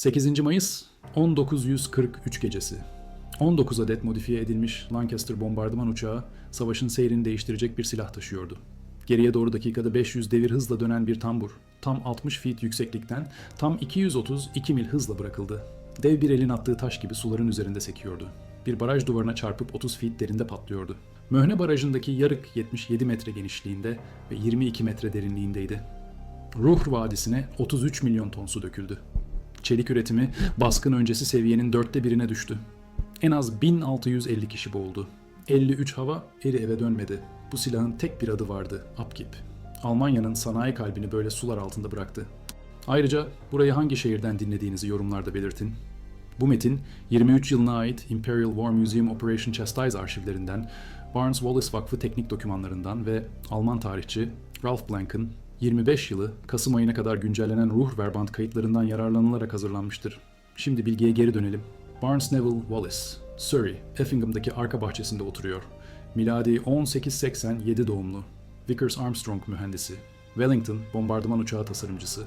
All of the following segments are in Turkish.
8. Mayıs 1943 gecesi. 19 adet modifiye edilmiş Lancaster bombardıman uçağı savaşın seyrini değiştirecek bir silah taşıyordu. Geriye doğru dakikada 500 devir hızla dönen bir tambur, tam 60 feet yükseklikten tam 232 mil hızla bırakıldı. Dev bir elin attığı taş gibi suların üzerinde sekiyordu. Bir baraj duvarına çarpıp 30 feet derinde patlıyordu. Möhne Barajı'ndaki yarık 77 metre genişliğinde ve 22 metre derinliğindeydi. Ruhr Vadisi'ne 33 milyon ton su döküldü. Çelik üretimi baskın öncesi seviyenin dörtte birine düştü. En az 1650 kişi boğuldu. 53 hava eri eve dönmedi. Bu silahın tek bir adı vardı, Upkeep. Almanya'nın sanayi kalbini böyle sular altında bıraktı. Ayrıca burayı hangi şehirden dinlediğinizi yorumlarda belirtin. Bu metin 23 yılına ait Imperial War Museum Operation Chastise arşivlerinden, Barnes Wallace Vakfı teknik dokümanlarından ve Alman tarihçi Ralph Blank'ın 25 yılı Kasım ayına kadar güncellenen ruh verband kayıtlarından yararlanılarak hazırlanmıştır. Şimdi bilgiye geri dönelim. Barnes Neville Wallace, Surrey, Effingham'daki arka bahçesinde oturuyor. Miladi 1887 doğumlu. Vickers Armstrong mühendisi. Wellington bombardıman uçağı tasarımcısı.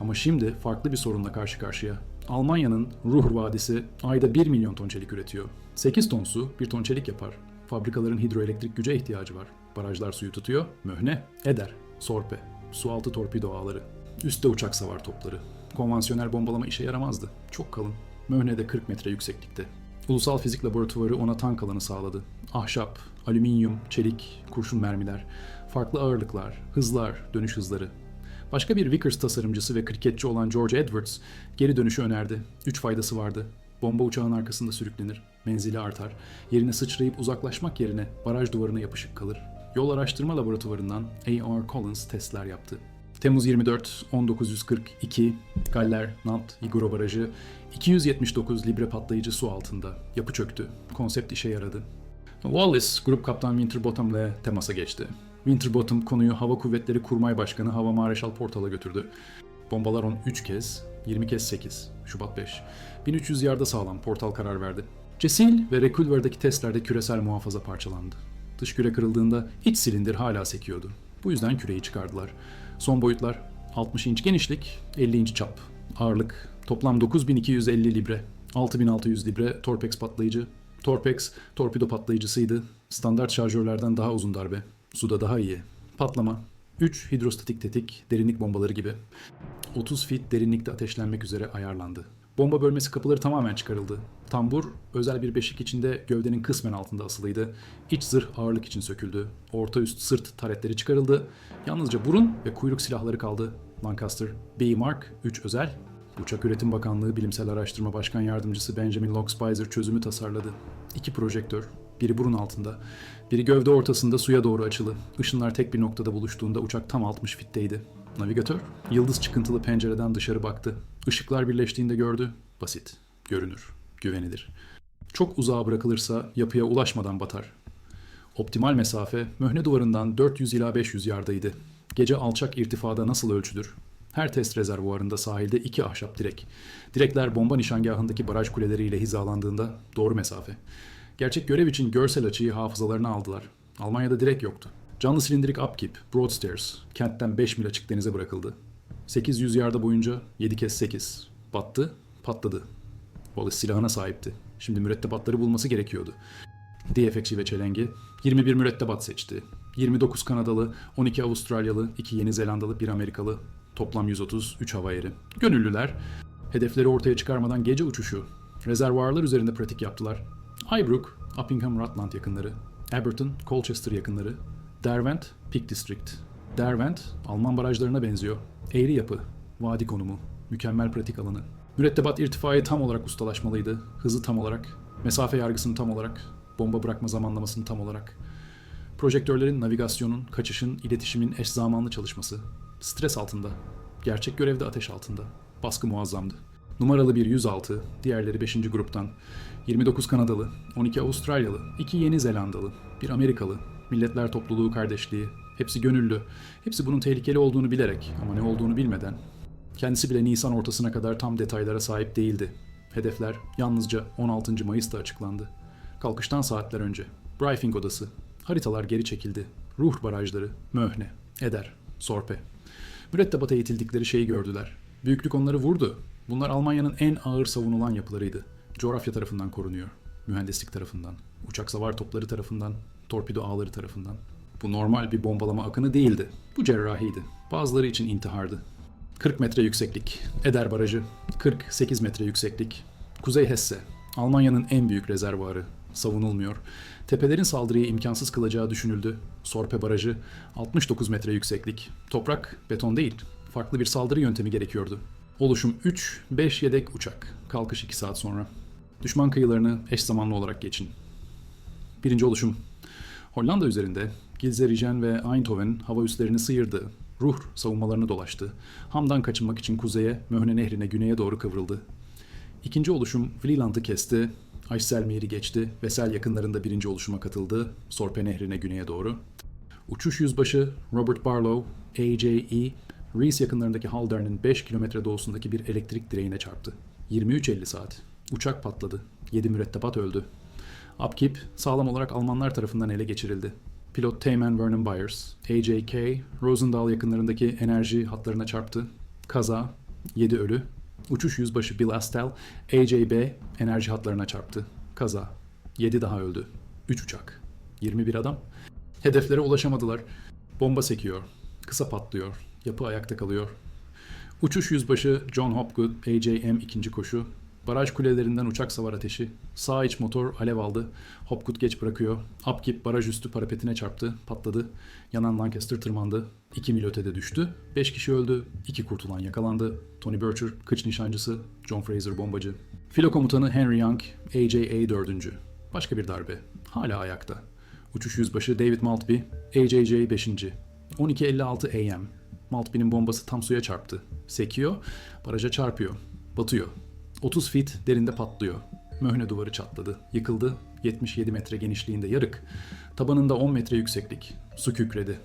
Ama şimdi farklı bir sorunla karşı karşıya. Almanya'nın Ruhr Vadisi ayda 1 milyon ton çelik üretiyor. 8 ton su 1 ton çelik yapar. Fabrikaların hidroelektrik güce ihtiyacı var. Barajlar suyu tutuyor, möhne, eder, sorpe, sualtı torpido ağları, üstte uçak savar topları. Konvansiyonel bombalama işe yaramazdı. Çok kalın. Möhne de 40 metre yükseklikte. Ulusal Fizik Laboratuvarı ona tank alanı sağladı. Ahşap, alüminyum, çelik, kurşun mermiler, farklı ağırlıklar, hızlar, dönüş hızları. Başka bir Vickers tasarımcısı ve kriketçi olan George Edwards geri dönüşü önerdi. Üç faydası vardı. Bomba uçağın arkasında sürüklenir, menzili artar, yerine sıçrayıp uzaklaşmak yerine baraj duvarına yapışık kalır. Yol Araştırma Laboratuvarından A.R. Collins testler yaptı. Temmuz 24, 1942, Galler, Nantes, Igoro Barajı, 279 libre patlayıcı su altında. Yapı çöktü. Konsept işe yaradı. Wallace, grup kaptan Winterbottom ile temasa geçti. Winterbottom konuyu Hava Kuvvetleri Kurmay Başkanı Hava Mareşal Portal'a götürdü. Bombalar 13 kez, 20 kez 8, Şubat 5. 1300 yarda sağlam, Portal karar verdi. Cesil ve Rekulver'daki testlerde küresel muhafaza parçalandı. Dış küre kırıldığında iç silindir hala sekiyordu. Bu yüzden küreyi çıkardılar. Son boyutlar 60 inç genişlik, 50 inç çap. Ağırlık toplam 9250 libre, 6600 libre Torpex patlayıcı. Torpex torpido patlayıcısıydı. Standart şarjörlerden daha uzun darbe. Suda daha iyi. Patlama 3 hidrostatik tetik, derinlik bombaları gibi. 30 feet derinlikte ateşlenmek üzere ayarlandı. Bomba bölmesi kapıları tamamen çıkarıldı. Tambur özel bir beşik içinde gövdenin kısmen altında asılıydı. İç zırh ağırlık için söküldü. Orta üst sırt taretleri çıkarıldı. Yalnızca burun ve kuyruk silahları kaldı. Lancaster B Mark 3 özel. Uçak Üretim Bakanlığı Bilimsel Araştırma Başkan Yardımcısı Benjamin Lockspizer çözümü tasarladı. İki projektör, biri burun altında, biri gövde ortasında suya doğru açılı. Işınlar tek bir noktada buluştuğunda uçak tam 60 fitteydi. Navigatör, yıldız çıkıntılı pencereden dışarı baktı. Işıklar birleştiğinde gördü. Basit, görünür, güvenilir. Çok uzağa bırakılırsa yapıya ulaşmadan batar. Optimal mesafe möhne duvarından 400 ila 500 yardaydı. Gece alçak irtifada nasıl ölçülür? Her test rezervuarında sahilde iki ahşap direk. Direkler bomba nişangahındaki baraj kuleleriyle hizalandığında doğru mesafe. Gerçek görev için görsel açıyı hafızalarına aldılar. Almanya'da direk yoktu. Canlı silindirik upkeep, Broadstairs, kentten 5 mil açık denize bırakıldı. 800 yarda boyunca 7 kez 8. Battı, patladı. Wallace silahına sahipti. Şimdi mürettebatları bulması gerekiyordu. DFX'i ve çelengi 21 mürettebat seçti. 29 Kanadalı, 12 Avustralyalı, 2 Yeni Zelandalı, 1 Amerikalı. Toplam 130, 3 hava eri. Gönüllüler, hedefleri ortaya çıkarmadan gece uçuşu, rezervuarlar üzerinde pratik yaptılar. Aybrook, Uppingham Rutland yakınları, Aberton, Colchester yakınları, Derwent, Peak District. Derwent, Alman barajlarına benziyor. Eğri yapı, vadi konumu, mükemmel pratik alanı. Mürettebat irtifayı tam olarak ustalaşmalıydı. Hızı tam olarak, mesafe yargısını tam olarak, bomba bırakma zamanlamasını tam olarak. Projektörlerin navigasyonun, kaçışın, iletişimin eş zamanlı çalışması. Stres altında. Gerçek görevde ateş altında. Baskı muazzamdı. Numaralı bir 106, diğerleri 5. gruptan. 29 Kanadalı, 12 Avustralyalı, 2 Yeni Zelandalı, 1 Amerikalı, Milletler Topluluğu kardeşliği. Hepsi gönüllü. Hepsi bunun tehlikeli olduğunu bilerek ama ne olduğunu bilmeden. Kendisi bile Nisan ortasına kadar tam detaylara sahip değildi. Hedefler yalnızca 16. Mayıs'ta açıklandı. Kalkıştan saatler önce. Briefing odası. Haritalar geri çekildi. Ruh barajları, Möhne, Eder, Sorpe. Mürettebata eğitildikleri şeyi gördüler. Büyüklük onları vurdu. Bunlar Almanya'nın en ağır savunulan yapılarıydı. Coğrafya tarafından korunuyor, mühendislik tarafından, uçak savar topları tarafından, torpido ağları tarafından. Bu normal bir bombalama akını değildi. Bu cerrahiydi. Bazıları için intihardı. 40 metre yükseklik, Eder Barajı, 48 metre yükseklik, Kuzey Hesse, Almanya'nın en büyük rezervuarı, savunulmuyor. Tepelerin saldırıyı imkansız kılacağı düşünüldü. Sorpe Barajı, 69 metre yükseklik. Toprak, beton değil. Farklı bir saldırı yöntemi gerekiyordu. Oluşum 3, 5 yedek uçak. Kalkış 2 saat sonra. Düşman kıyılarını eş zamanlı olarak geçin. Birinci oluşum. Hollanda üzerinde Gilzerijen ve Eindhoven hava üslerini sıyırdı. Ruhr savunmalarını dolaştı. Ham'dan kaçınmak için kuzeye, Möhne Nehri'ne güneye doğru kıvrıldı. İkinci oluşum Vlieland'ı kesti. Ayselmir'i geçti. Vesel yakınlarında birinci oluşuma katıldı. Sorpe Nehri'ne güneye doğru. Uçuş yüzbaşı Robert Barlow, AJE, Rees yakınlarındaki Haldern'in 5 kilometre doğusundaki bir elektrik direğine çarptı. 23.50 saat. Uçak patladı. 7 mürettebat öldü. Upkeep sağlam olarak Almanlar tarafından ele geçirildi. Pilot Teyman Vernon Byers, AJK, Rosendahl yakınlarındaki enerji hatlarına çarptı. Kaza, 7 ölü. Uçuş yüzbaşı Bill Astel, AJB enerji hatlarına çarptı. Kaza, 7 daha öldü. 3 uçak, 21 adam. Hedeflere ulaşamadılar. Bomba sekiyor. Kısa patlıyor. Yapı ayakta kalıyor. Uçuş yüzbaşı John Hopgood, AJM ikinci koşu. Baraj kulelerinden uçak savar ateşi. Sağ iç motor alev aldı. Hopgood geç bırakıyor. Upkeep baraj üstü parapetine çarptı. Patladı. Yanan Lancaster tırmandı. 2 mil ötede düştü. 5 kişi öldü. 2 kurtulan yakalandı. Tony Bircher, kıç nişancısı. John Fraser bombacı. Filo komutanı Henry Young, AJA 4. Başka bir darbe. Hala ayakta. Uçuş yüzbaşı David Maltby, AJJ 5. 12.56 AM. Maltby'nin bombası tam suya çarptı. Sekiyor, baraja çarpıyor. Batıyor. 30 feet derinde patlıyor. Möhne duvarı çatladı. Yıkıldı. 77 metre genişliğinde yarık. Tabanında 10 metre yükseklik. Su kükredi.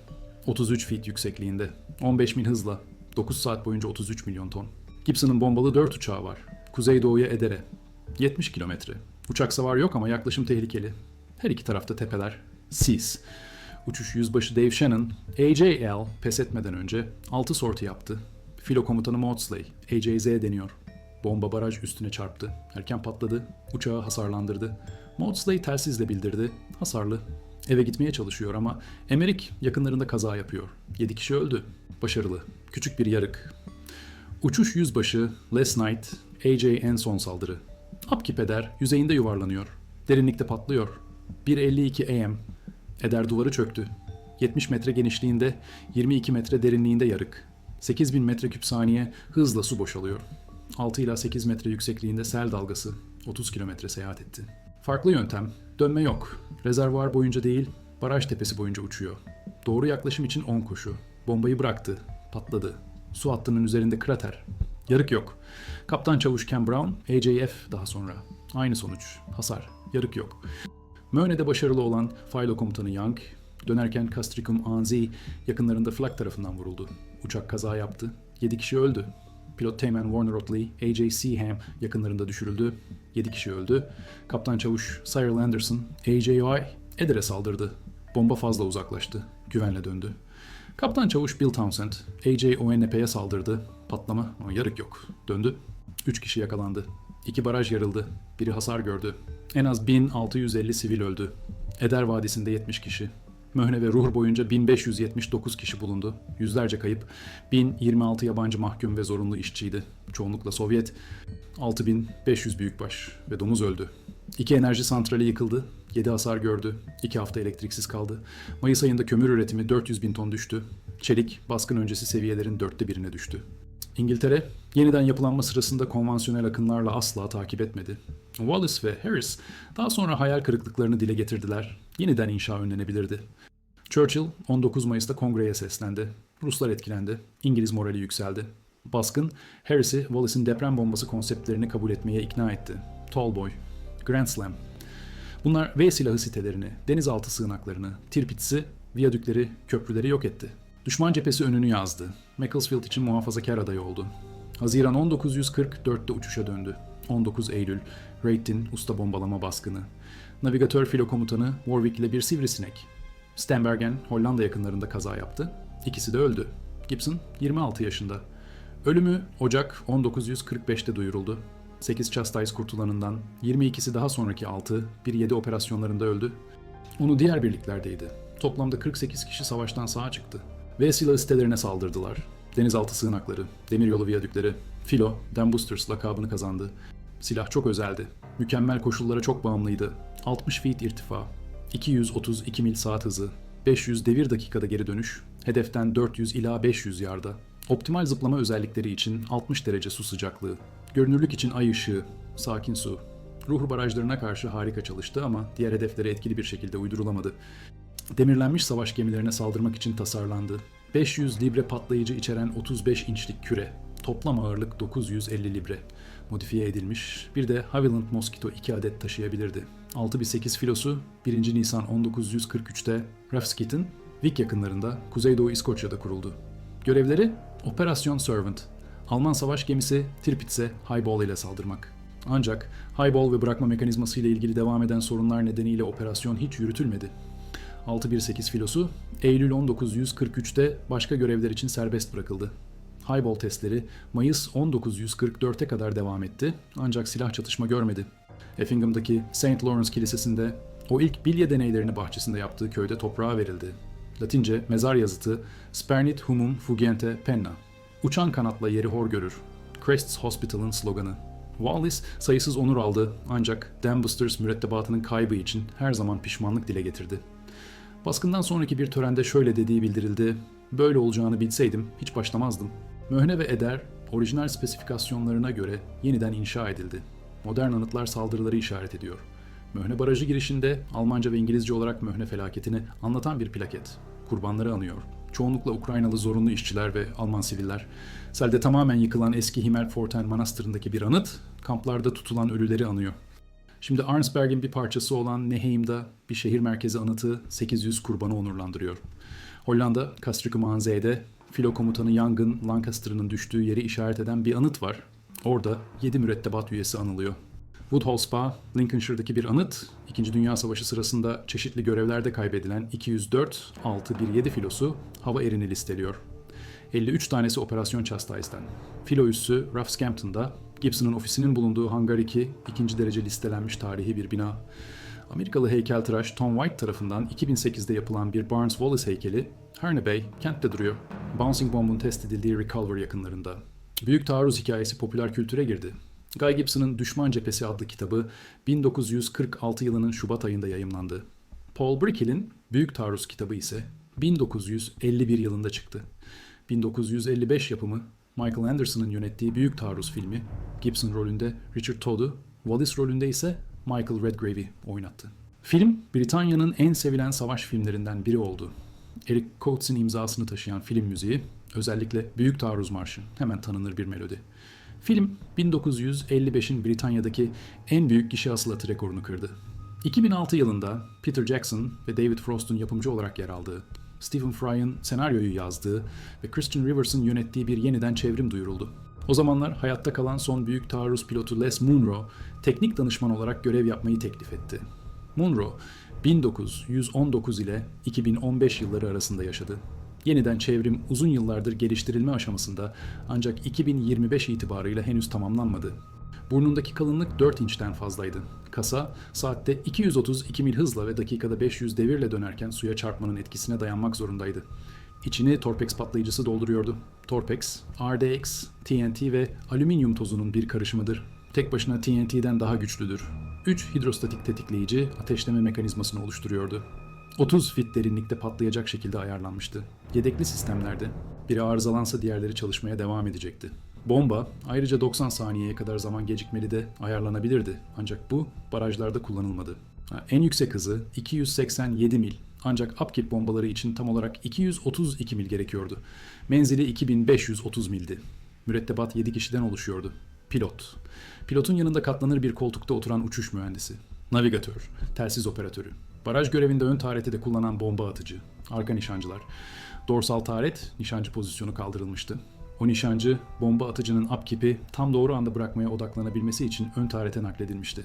33 feet yüksekliğinde. 15 mil hızla. 9 saat boyunca 33 milyon ton. Gibson'ın bombalı 4 uçağı var. Kuzeydoğuya Eder'e. 70 kilometre. Uçak savar yok ama yaklaşım tehlikeli. Her iki tarafta tepeler. Sis. Uçuş yüzbaşı Dave Shannon, AJL pes etmeden önce 6 sorti yaptı. Filo komutanı Maudsley, AJZ deniyor. Bomba baraj üstüne çarptı. Erken patladı. Uçağı hasarlandırdı. Maudsley telsizle bildirdi. Hasarlı. Eve gitmeye çalışıyor ama Emmerich yakınlarında kaza yapıyor. 7 kişi öldü. Başarılı. Küçük bir yarık. Uçuş yüzbaşı Les Knight, AJ en son saldırı. Upkeep eder, yüzeyinde yuvarlanıyor. Derinlikte patlıyor. 1.52 AM. Eder duvarı çöktü. 70 metre genişliğinde, 22 metre derinliğinde yarık. 8000 metreküp saniye hızla su boşalıyor. 6 ila 8 metre yüksekliğinde sel dalgası 30 kilometre seyahat etti. Farklı yöntem, dönme yok. Rezervuar boyunca değil, baraj tepesi boyunca uçuyor. Doğru yaklaşım için 10 koşu. Bombayı bıraktı, patladı. Su hattının üzerinde krater. Yarık yok. Kaptan çavuş Ken Brown, AJF daha sonra. Aynı sonuç, hasar, yarık yok. Möhne'de başarılı olan Filo komutanı Young, dönerken Castricum Anzi yakınlarında Flak tarafından vuruldu. Uçak kaza yaptı. 7 kişi öldü. Pilot Teğmen Warner Otley, AJ Seaham yakınlarında düşürüldü. 7 kişi öldü. Kaptan çavuş Cyril Anderson, AJY Eder'e saldırdı. Bomba fazla uzaklaştı. Güvenle döndü. Kaptan çavuş Bill Townsend, AJ ONP'ye saldırdı. Patlama ama yarık yok. Döndü. 3 kişi yakalandı. İki baraj yarıldı. Biri hasar gördü. En az 1650 sivil öldü. Eder Vadisi'nde 70 kişi. Möhne ve Ruhr boyunca 1579 kişi bulundu. Yüzlerce kayıp. 1026 yabancı mahkum ve zorunlu işçiydi. Çoğunlukla Sovyet. 6500 büyükbaş ve domuz öldü. İki enerji santrali yıkıldı. 7 hasar gördü. 2 hafta elektriksiz kaldı. Mayıs ayında kömür üretimi 400 bin ton düştü. Çelik baskın öncesi seviyelerin dörtte birine düştü. İngiltere yeniden yapılanma sırasında konvansiyonel akımlarla asla takip etmedi. Wallace ve Harris daha sonra hayal kırıklıklarını dile getirdiler. Yeniden inşa önlenebilirdi. Churchill 19 Mayıs'ta kongreye seslendi. Ruslar etkilendi. İngiliz morali yükseldi. Baskın, Harris'i Wallace'in deprem bombası konseptlerini kabul etmeye ikna etti. Tallboy, Grand Slam. Bunlar V silahı sitelerini, denizaltı sığınaklarını, Tirpitz'i, viyadükleri, köprüleri yok etti. Düşman cephesi önünü yazdı. Macclesfield için muhafazakar adayı oldu. Haziran 1944'te uçuşa döndü. 19 Eylül, Raid'in usta bombalama baskını. Navigatör filo komutanı Warwick ile bir sivrisinek. Stenbergen Hollanda yakınlarında kaza yaptı. İkisi de öldü. Gibson 26 yaşında. Ölümü Ocak 1945'te duyuruldu. 8 Chastise kurtulanından 22'si daha sonraki 6, bir 7 operasyonlarında öldü. Onu diğer birliklerdeydi. Toplamda 48 kişi savaştan sağa çıktı. Ve silahı sitelerine saldırdılar. Denizaltı sığınakları, demiryolu viyadükleri, Filo, Dan Boosters lakabını kazandı. Silah çok özeldi. Mükemmel koşullara çok bağımlıydı. 60 feet irtifa, 232 mil saat hızı, 500 devir dakikada geri dönüş, hedeften 400 ila 500 yarda. Optimal zıplama özellikleri için 60 derece su sıcaklığı, görünürlük için ay ışığı, sakin su. Ruhr barajlarına karşı harika çalıştı ama diğer hedeflere etkili bir şekilde uydurulamadı. Demirlenmiş savaş gemilerine saldırmak için tasarlandı. 500 libre patlayıcı içeren 35 inçlik küre. Toplam ağırlık 950 libre. Modifiye edilmiş. Bir de Havilland Mosquito 2 adet taşıyabilirdi. 6-8 filosu 1. Nisan 1943'te Rafskit'in Vik yakınlarında Kuzeydoğu İskoçya'da kuruldu. Görevleri Operasyon Servant. Alman savaş gemisi Tirpitz'e Highball ile saldırmak. Ancak Highball ve bırakma mekanizması ile ilgili devam eden sorunlar nedeniyle operasyon hiç yürütülmedi. 618 filosu Eylül 1943'te başka görevler için serbest bırakıldı. Highball testleri Mayıs 1944'e kadar devam etti ancak silah çatışma görmedi. Effingham'daki St. Lawrence Kilisesi'nde o ilk bilye deneylerini bahçesinde yaptığı köyde toprağa verildi. Latince mezar yazıtı Spernit humum fugiente penna. Uçan kanatla yeri hor görür. Crests Hospital'ın sloganı. Wallace sayısız onur aldı ancak Dambusters mürettebatının kaybı için her zaman pişmanlık dile getirdi. Baskından sonraki bir törende şöyle dediği bildirildi. Böyle olacağını bilseydim hiç başlamazdım. Möhne ve Eder orijinal spesifikasyonlarına göre yeniden inşa edildi. Modern anıtlar saldırıları işaret ediyor. Möhne Barajı girişinde Almanca ve İngilizce olarak Möhne felaketini anlatan bir plaket. Kurbanları anıyor. Çoğunlukla Ukraynalı zorunlu işçiler ve Alman siviller. Selde tamamen yıkılan eski Himmelpforten Manastırı'ndaki bir anıt, kamplarda tutulan ölüleri anıyor. Şimdi Arnsberg'in bir parçası olan Neheim'da bir şehir merkezi anıtı 800 kurbanı onurlandırıyor. Hollanda, Castricum aan Zee'de filo komutanı Young'ın Lancaster'ın düştüğü yeri işaret eden bir anıt var. Orada 7 mürettebat üyesi anılıyor. Woodhall Spa, Lincolnshire'daki bir anıt, İkinci Dünya Savaşı sırasında çeşitli görevlerde kaybedilen 204 617 filosu hava erini listeliyor. 53 tanesi operasyon Chastise'den. Filo üssü Ruff Scampton'da, Gibson'ın ofisinin bulunduğu Hangar 2, ikinci derece listelenmiş tarihi bir bina. Amerikalı heykeltıraş Tom White tarafından 2008'de yapılan bir Barnes Wallace heykeli Herne Bay, kentte duruyor. Bouncing Bomb'un test edildiği Reculver yakınlarında. Büyük taarruz hikayesi popüler kültüre girdi. Guy Gibson'ın Düşman Cephesi adlı kitabı 1946 yılının Şubat ayında yayımlandı. Paul Brickell'in Büyük Taarruz kitabı ise 1951 yılında çıktı. 1955 yapımı Michael Anderson'ın yönettiği Büyük Taarruz filmi Gibson rolünde Richard Todd'u, Wallace rolünde ise Michael Redgrave'i oynattı. Film, Britanya'nın en sevilen savaş filmlerinden biri oldu. Eric Coates'in imzasını taşıyan film müziği, özellikle Büyük Taarruz Marşı, hemen tanınır bir melodi. Film, 1955'in Britanya'daki en büyük gişe hasılatı rekorunu kırdı. 2006 yılında Peter Jackson ve David Frost'un yapımcı olarak yer aldığı, Stephen Fry'ın senaryoyu yazdığı ve Christian Rivers'ın yönettiği bir yeniden çevrim duyuruldu. O zamanlar hayatta kalan son büyük taarruz pilotu Les Munro, teknik danışman olarak görev yapmayı teklif etti. Munro, 1919 ile 2015 yılları arasında yaşadı. Yeniden çevrim uzun yıllardır geliştirilme aşamasında ancak 2025 itibarıyla henüz tamamlanmadı. Burnundaki kalınlık 4 inçten fazlaydı. Kasa saatte 232 mil hızla ve dakikada 500 devirle dönerken suya çarpmanın etkisine dayanmak zorundaydı. İçini Torpex patlayıcısı dolduruyordu. Torpex, RDX, TNT ve alüminyum tozunun bir karışımıdır. Tek başına TNT'den daha güçlüdür. 3 hidrostatik tetikleyici ateşleme mekanizmasını oluşturuyordu. 30 fit derinlikte patlayacak şekilde ayarlanmıştı. Yedekli sistemlerde biri arızalansa diğerleri çalışmaya devam edecekti. Bomba ayrıca 90 saniyeye kadar zaman gecikmeli de ayarlanabilirdi ancak bu barajlarda kullanılmadı. En yüksek hızı 287 mil ancak upkeep bombaları için tam olarak 232 mil gerekiyordu. Menzili 2530 mildi. Mürettebat 7 kişiden oluşuyordu. Pilot. Pilotun yanında katlanır bir koltukta oturan uçuş mühendisi. Navigatör, telsiz operatörü. Baraj görevinde ön tareti de kullanan bomba atıcı. Arka nişancılar. Dorsal taret, nişancı pozisyonu kaldırılmıştı. O nişancı, bomba atıcının upkeep'i tam doğru anda bırakmaya odaklanabilmesi için ön tarete nakledilmişti.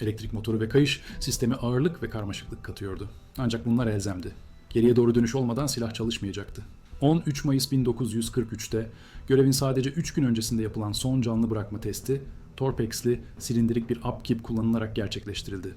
Elektrik motoru ve kayış sisteme ağırlık ve karmaşıklık katıyordu. Ancak bunlar elzemdi. Geriye doğru dönüş olmadan silah çalışmayacaktı. 13 Mayıs 1943'te görevin sadece 3 gün öncesinde yapılan son canlı bırakma testi Torpex'li silindirik bir upkeep kullanılarak gerçekleştirildi.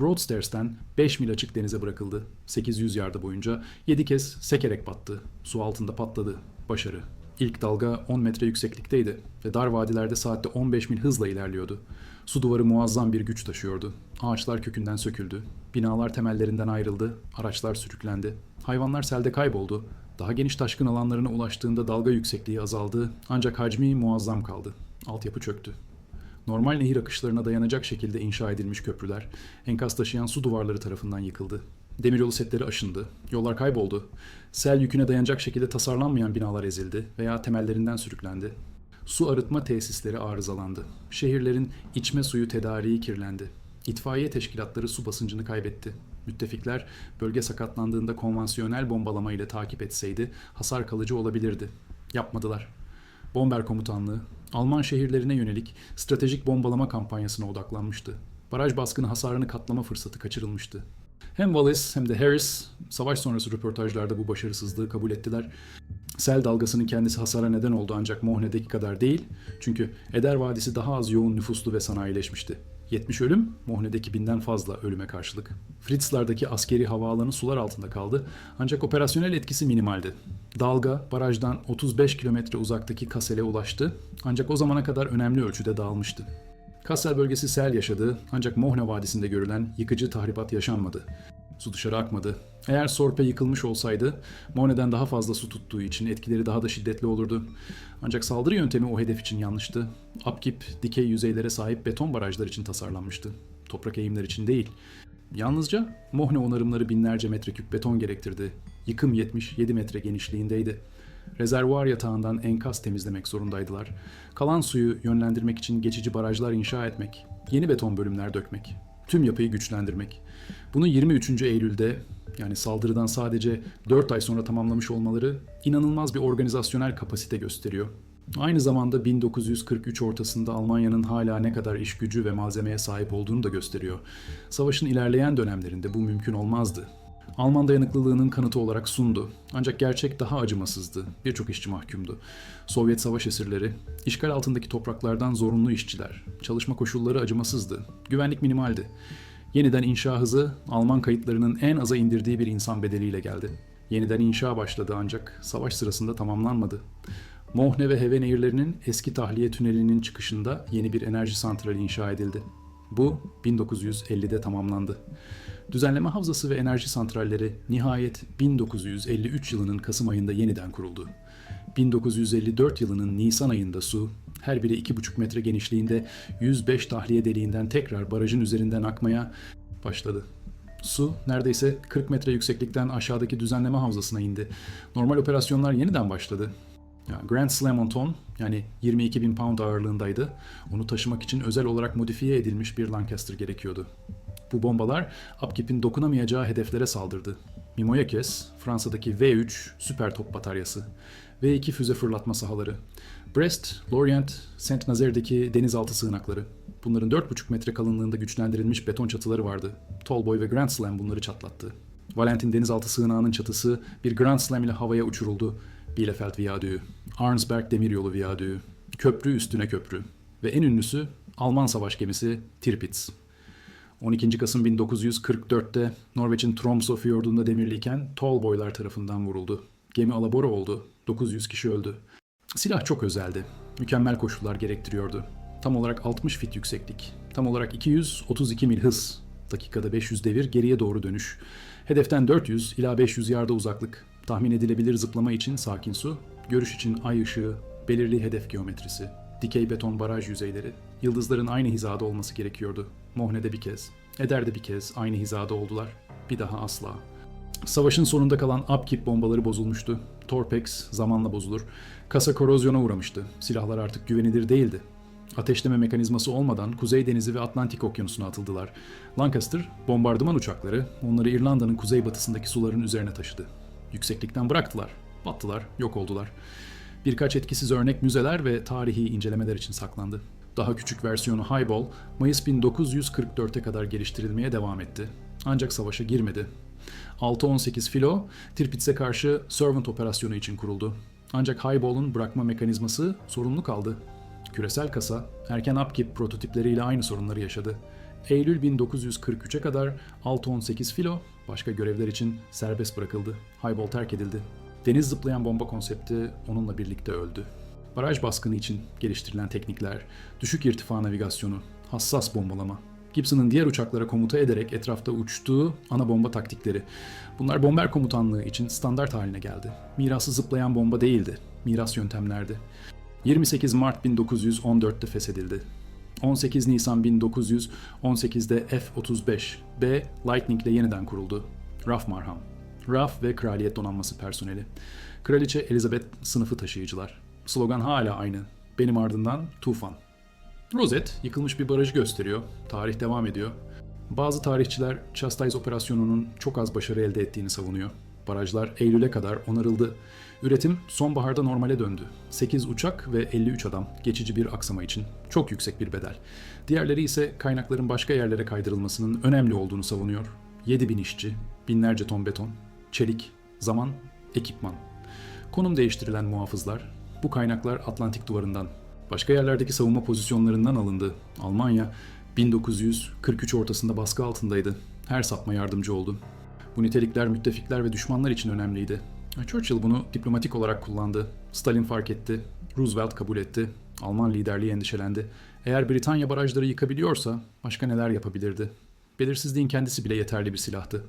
Broadstairs'ten 5 mil açık denize bırakıldı. 800 yarda boyunca 7 kez sekerek battı. Su altında patladı. Başarı. İlk dalga 10 metre yükseklikteydi ve dar vadilerde saatte 15 mil hızla ilerliyordu. Su duvarı muazzam bir güç taşıyordu. Ağaçlar kökünden söküldü. Binalar temellerinden ayrıldı. Araçlar sürüklendi. Hayvanlar selde kayboldu. Daha geniş taşkın alanlarına ulaştığında dalga yüksekliği azaldı ancak hacmi muazzam kaldı. Altyapı çöktü. Normal nehir akışlarına dayanacak şekilde inşa edilmiş köprüler, enkaz taşıyan su duvarları tarafından yıkıldı. Demiryolu setleri aşındı, yollar kayboldu. Sel yüküne dayanacak şekilde tasarlanmayan binalar ezildi veya temellerinden sürüklendi. Su arıtma tesisleri arızalandı. Şehirlerin içme suyu tedariği kirlendi. İtfaiye teşkilatları su basıncını kaybetti. Müttefikler bölge sakatlandığında konvansiyonel bombalama ile takip etseydi hasar kalıcı olabilirdi. Yapmadılar. Bomber Komutanlığı, Alman şehirlerine yönelik stratejik bombalama kampanyasına odaklanmıştı. Baraj baskını hasarını katlama fırsatı kaçırılmıştı. Hem Wallace hem de Harris savaş sonrası röportajlarda bu başarısızlığı kabul ettiler. Sel dalgasının kendisi hasara neden oldu ancak Mohne'deki kadar değil. Çünkü Eder Vadisi daha az yoğun nüfuslu ve sanayileşmişti. 70 ölüm, Mohne'deki binden fazla ölüme karşılık. Fritzlar'daki askeri havaalanı sular altında kaldı ancak operasyonel etkisi minimaldi. Dalga barajdan 35 kilometre uzaktaki Kassel'e ulaştı ancak o zamana kadar önemli ölçüde dağılmıştı. Kassel bölgesi sel yaşadı ancak Mohne Vadisi'nde görülen yıkıcı tahribat yaşanmadı. Su dışarı akmadı. Eğer Sorpe yıkılmış olsaydı Mohne'den daha fazla su tuttuğu için etkileri daha da şiddetli olurdu. Ancak saldırı yöntemi o hedef için yanlıştı. Upkeep dikey yüzeylere sahip beton barajlar için tasarlanmıştı. Toprak eğimler için değil. Yalnızca Mohne onarımları binlerce metreküp beton gerektirdi. Yıkım 77 metre genişliğindeydi. Rezervuar yatağından enkaz temizlemek zorundaydılar. Kalan suyu yönlendirmek için geçici barajlar inşa etmek, yeni beton bölümler dökmek, tüm yapıyı güçlendirmek. Bunu 23. Eylül'de yani saldırıdan sadece 4 ay sonra tamamlamış olmaları inanılmaz bir organizasyonel kapasite gösteriyor. Aynı zamanda 1943 ortasında Almanya'nın hala ne kadar iş gücü ve malzemeye sahip olduğunu da gösteriyor. Savaşın ilerleyen dönemlerinde bu mümkün olmazdı. Alman dayanıklılığının kanıtı olarak sundu. Ancak gerçek daha acımasızdı. Birçok işçi mahkumdu. Sovyet savaş esirleri, işgal altındaki topraklardan zorunlu işçiler. Çalışma koşulları acımasızdı. Güvenlik minimaldi. Yeniden inşa hızı Alman kayıtlarının en aza indirdiği bir insan bedeliyle geldi. Yeniden inşa başladı ancak savaş sırasında tamamlanmadı. Mohne ve Heve nehirlerinin eski tahliye tünelinin çıkışında yeni bir enerji santrali inşa edildi. Bu 1950'de tamamlandı. Düzenleme havzası ve enerji santralleri nihayet 1953 yılının Kasım ayında yeniden kuruldu. 1954 yılının Nisan ayında su, her biri 2,5 metre genişliğinde 105 tahliye deliğinden tekrar barajın üzerinden akmaya başladı. Su neredeyse 40 metre yükseklikten aşağıdaki düzenleme havzasına indi. Normal operasyonlar yeniden başladı. Grand Slam on ton yani 22 bin pound ağırlığındaydı. Onu taşımak için özel olarak modifiye edilmiş bir Lancaster gerekiyordu. Bu bombalar Upkeep'in dokunamayacağı hedeflere saldırdı. Mimoyakes, Fransa'daki V3 süper top bataryası, V2 füze fırlatma sahaları, Brest, Lorient, Saint Nazaire'deki denizaltı sığınakları. Bunların 4,5 metre kalınlığında güçlendirilmiş beton çatıları vardı. Tallboy ve Grand Slam bunları çatlattı. Valentin denizaltı sığınağının çatısı bir Grand Slam ile havaya uçuruldu. Bielefeld Viyadüğü, Arnsberg Demiryolu Viyadüğü, köprü üstüne köprü ve en ünlüsü Alman savaş gemisi Tirpitz. 12. Kasım 1944'te Norveç'in Tromsø fiyordunda demirliyken Tallboylar tarafından vuruldu. Gemi alabora oldu. 900 kişi öldü. Silah çok özeldi. Mükemmel koşullar gerektiriyordu. Tam olarak 60 fit yükseklik. Tam olarak 232 mil hız. Dakikada 500 devir geriye doğru dönüş. Hedeften 400 ila 500 yarda uzaklık. Tahmin edilebilir zıplama için sakin su. Görüş için ay ışığı. Belirli hedef geometrisi. Dikey beton baraj yüzeyleri. Yıldızların aynı hizada olması gerekiyordu. Mohne'de bir kez. Eder'de bir kez aynı hizada oldular. Bir daha asla. Savaşın sonunda kalan upkeep bombaları bozulmuştu. Torpex zamanla bozulur. Kasa korozyona uğramıştı. Silahlar artık güvenilir değildi. Ateşleme mekanizması olmadan Kuzey Denizi ve Atlantik Okyanusu'na atıldılar. Lancaster, bombardıman uçakları onları İrlanda'nın kuzeybatısındaki suların üzerine taşıdı. Yükseklikten bıraktılar. Battılar, yok oldular. Birkaç etkisiz örnek müzeler ve tarihi incelemeler için saklandı. Daha küçük versiyonu Highball, Mayıs 1944'e kadar geliştirilmeye devam etti. Ancak savaşa girmedi. 6-18 filo Tirpitz'e karşı Servant operasyonu için kuruldu. Ancak Highball'un bırakma mekanizması sorunlu kaldı. Küresel kasa erken upkeep prototipleriyle aynı sorunları yaşadı. Eylül 1943'e kadar 6-18 filo başka görevler için serbest bırakıldı. Highball terk edildi. Deniz zıplayan bomba konsepti onunla birlikte öldü. Baraj baskını için geliştirilen teknikler, düşük irtifa navigasyonu, hassas bombalama, Gibson'ın diğer uçaklara komuta ederek etrafta uçtuğu ana bomba taktikleri. Bunlar bomber komutanlığı için standart haline geldi. Mirası zıplayan bomba değildi, miras yöntemlerdi. 28 Mart 1914'te feshedildi. 18 Nisan 1918'de F-35 B Lightning ile yeniden kuruldu. RAF Marham. RAF ve Kraliyet Donanması personeli. Kraliçe Elizabeth sınıfı taşıyıcılar. Slogan hala aynı. Benim ardından tufan. Rozet yıkılmış bir barajı gösteriyor. Tarih devam ediyor. Bazı tarihçiler Chastise operasyonunun çok az başarı elde ettiğini savunuyor. Barajlar Eylül'e kadar onarıldı. Üretim sonbaharda normale döndü. 8 uçak ve 53 adam geçici bir aksama için. Çok yüksek bir bedel. Diğerleri ise kaynakların başka yerlere kaydırılmasının önemli olduğunu savunuyor. 7 bin işçi, binlerce ton beton, çelik, zaman, ekipman. Konum değiştirilen muhafızlar, bu kaynaklar Atlantik duvarından, başka yerlerdeki savunma pozisyonlarından alındı. Almanya 1943 ortasında baskı altındaydı. Her sapma yardımcı oldu. Bu nitelikler müttefikler ve düşmanlar için önemliydi. Churchill bunu diplomatik olarak kullandı. Stalin fark etti. Roosevelt kabul etti. Alman liderliği endişelendi. Eğer Britanya barajları yıkabiliyorsa başka neler yapabilirdi? Belirsizliğin kendisi bile yeterli bir silahtı.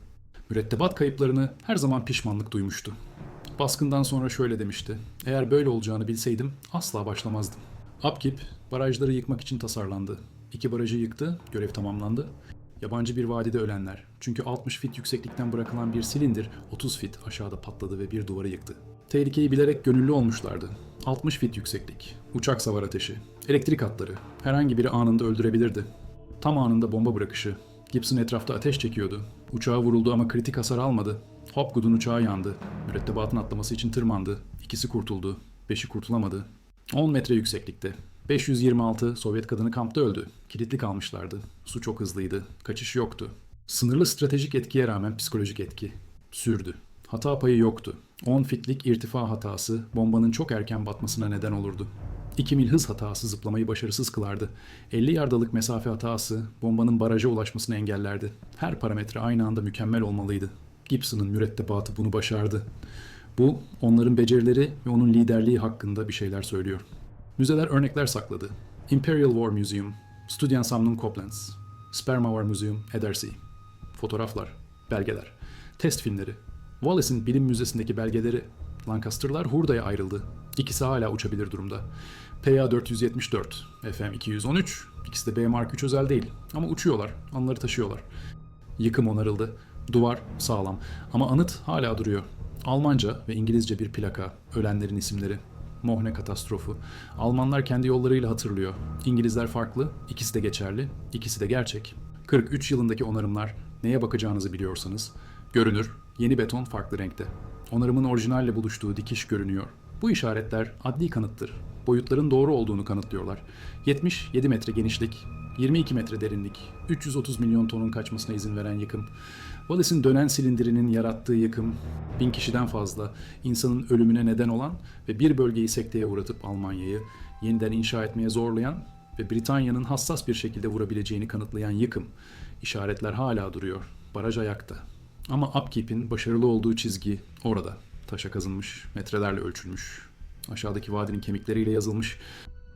Mürettebat kayıplarını her zaman pişmanlık duymuştu. Baskından sonra şöyle demişti. Eğer böyle olacağını bilseydim asla başlamazdım. Upkeep barajları yıkmak için tasarlandı. İki barajı yıktı, görev tamamlandı. Yabancı bir vadide ölenler. Çünkü 60 fit yükseklikten bırakılan bir silindir 30 fit aşağıda patladı ve bir duvarı yıktı. Tehlikeyi bilerek gönüllü olmuşlardı. 60 fit yükseklik, uçak savar ateşi, elektrik hatları herhangi biri anında öldürebilirdi. Tam anında bomba bırakışı. Gibson etrafta ateş çekiyordu. Uçağa vuruldu ama kritik hasar almadı. Hopgood'un uçağı yandı. Mürettebatın atlaması için tırmandı. İkisi kurtuldu. Beşi kurtulamadı. 10 metre yükseklikte. 526 Sovyet kadını kampta öldü. Kilitli kalmışlardı. Su çok hızlıydı. Kaçış yoktu. Sınırlı stratejik etkiye rağmen psikolojik etki sürdü. Hata payı yoktu. 10 fitlik irtifa hatası bombanın çok erken batmasına neden olurdu. 2 mil hız hatası zıplamayı başarısız kılardı. 50 yardalık mesafe hatası bombanın baraja ulaşmasını engellerdi. Her parametre aynı anda mükemmel olmalıydı. Gibson'ın mürettebatı bunu başardı. Bu onların becerileri ve onun liderliği hakkında bir şeyler söylüyor. Müzeler örnekler sakladı. Imperial War Museum, Studiensammlung Koblenz, Sperma War Museum, Edersee. Fotoğraflar, belgeler, test filmleri, Wallace'in bilim müzesindeki belgeleri, Lancaster'lar hurdaya ayrıldı. İkisi hala uçabilir durumda. PA-474, FM-213, ikisi de B Mark 3 özel değil ama uçuyorlar, anıları taşıyorlar. Yıkım onarıldı, duvar sağlam ama anıt hala duruyor. Almanca ve İngilizce bir plaka, ölenlerin isimleri. Mohne katastrofu. Almanlar kendi yollarıyla hatırlıyor. İngilizler farklı, ikisi de geçerli, ikisi de gerçek. 43 yılındaki onarımlar neye bakacağınızı biliyorsanız. Görünür, yeni beton farklı renkte. Onarımın orijinalle buluştuğu dikiş görünüyor. Bu işaretler adli kanıttır. Boyutların doğru olduğunu kanıtlıyorlar. 77 metre genişlik, 22 metre derinlik, 330 milyon tonun kaçmasına izin veren yıkım. Wallace'in dönen silindirinin yarattığı yıkım, bin kişiden fazla insanın ölümüne neden olan ve bir bölgeyi sekteye uğratıp Almanya'yı yeniden inşa etmeye zorlayan ve Britanya'nın hassas bir şekilde vurabileceğini kanıtlayan yıkım. İşaretler hala duruyor. Baraj ayakta. Ama Upkeep'in başarılı olduğu çizgi orada. Taşa kazınmış, metrelerle ölçülmüş. Aşağıdaki vadinin kemikleriyle yazılmış.